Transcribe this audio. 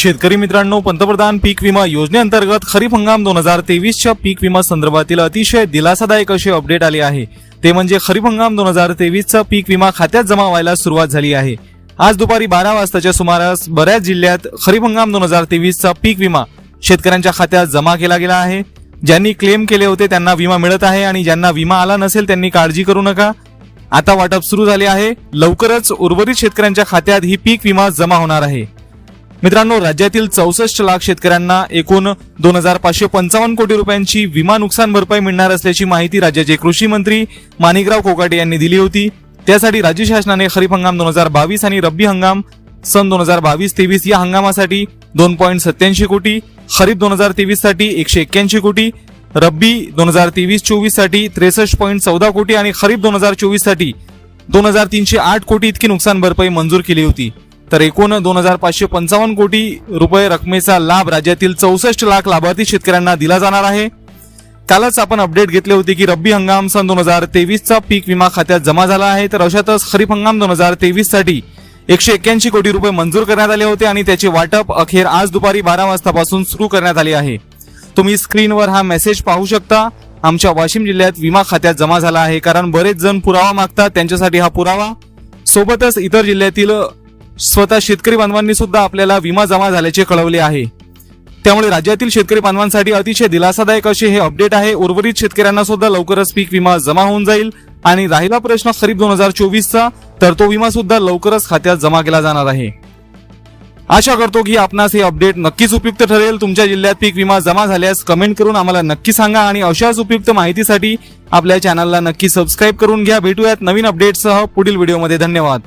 शेतकरी मित्रांनो पंतप्रधान पीक विमा योजनेअंतर्गत खरीप हंगाम दोन हजार तेवीसच्या पीक विमा संदर्भातील अतिशय दिलासादायक असे अपडेट आले आहे. ते म्हणजे खरीप हंगाम दोन हजार तेवीसचा पीक विमा खात्यात जमा व्हायला सुरुवात झाली आहे. आज दुपारी बारा वाजताच्या सुमारास बऱ्याच जिल्ह्यात खरीप हंगाम दोन हजार तेवीसचा पीक विमा शेतकऱ्यांच्या खात्यात जमा केला गेला आहे. ज्यांनी क्लेम केले होते त्यांना विमा मिळत आहे आणि ज्यांना विमा आला नसेल त्यांनी काळजी करू नका. आता वाटप सुरू झाले आहे. लवकरच उर्वरित शेतकऱ्यांच्या खात्यात ही पीक विमा जमा होणार आहे. मित्रांनो राज्यातील चौसष्ट लाख शेतकऱ्यांना एकूण दोन हजार पाचशे पंचावन्न कोटी रुपयांची विमा नुकसान भरपाई मिळणार असल्याची माहिती राज्याचे कृषी मंत्री माणिकराव कोकाटे यांनी दिली होती. त्यासाठी राज्य शासनाने खरीप हंगाम दोन हजार बावीस आणि रब्बी हंगाम सन दोन हजार बावीस तेवीस या हंगामासाठी दोन पॉईंट सत्याऐंशी कोटी खरीप दोन हजार तेवीससाठी एकशे एक्क्याऐंशी कोटी रब्बी दोन हजार तेवीस चोवीससाठी त्रेसष्ट पॉईंट चौदा कोटी आणि खरीप दोन हजार चोवीससाठी दोन हजार तीनशे आठ कोटी इतकी नुकसान भरपाई मंजूर केली होती. तर एकूण दोन हजार पाचशे पंचावन्न कोटी रुपये रकमेचा लाभ राज्यातील चौसष्ट लाख लाभार्थी शेतकऱ्यांना दिला जाणार आहे. कालच आपण अपडेट घेतले होते की रब्बी हंगाम सन दोन हजार तेवीसचा पीक विमा खात्यात जमा झाला आहे. तर अशातच खरीप हंगाम दोन हजार तेवीससाठी एकशे एक्क्याऐंशी कोटी रुपये मंजूर करण्यात आले होते आणि त्याचे वाटप अखेर आज दुपारी बारा वाजतापासून सुरू करण्यात आले आहे. तुम्ही स्क्रीनवर हा मेसेज पाहू शकता. आमच्या वाशिम जिल्ह्यात विमा खात्यात जमा झाला आहे. कारण बरेच जण पुरावा मागतात. त्यांच्यासाठी हा पुरावा. सोबतच इतर जिल्ह्यातील स्वतः शेतकरी बांधवांनी सुद्धा आपल्याला विमा जमा झाल्याचे कळवले आहे. त्यामुळे राज्यातील शेतकरी बांधवांसाठी अतिशय दिलासादायक असे हे अपडेट आहे. उर्वरित शेतकऱ्यांना सुद्धा लवकरच पीक विमा जमा होऊन जाईल आणि राहिला प्रश्न खरीप दोन हजार चोवीसचा तर तो विमा सुद्धा लवकरच खात्यात जमा केला जाणार आहे. आशा करतो की आपणास हे अपडेट नक्कीच उपयुक्त ठरेल. तुमच्या जिल्ह्यात पीक विमा जमा झाल्यास कमेंट करून आम्हाला नक्की सांगा आणि अशाच उपयुक्त माहितीसाठी आपल्या चॅनलला नक्की सबस्क्राईब करून घ्या. भेटूयात नवीन अपडेटसह पुढील व्हिडिओमध्ये. धन्यवाद.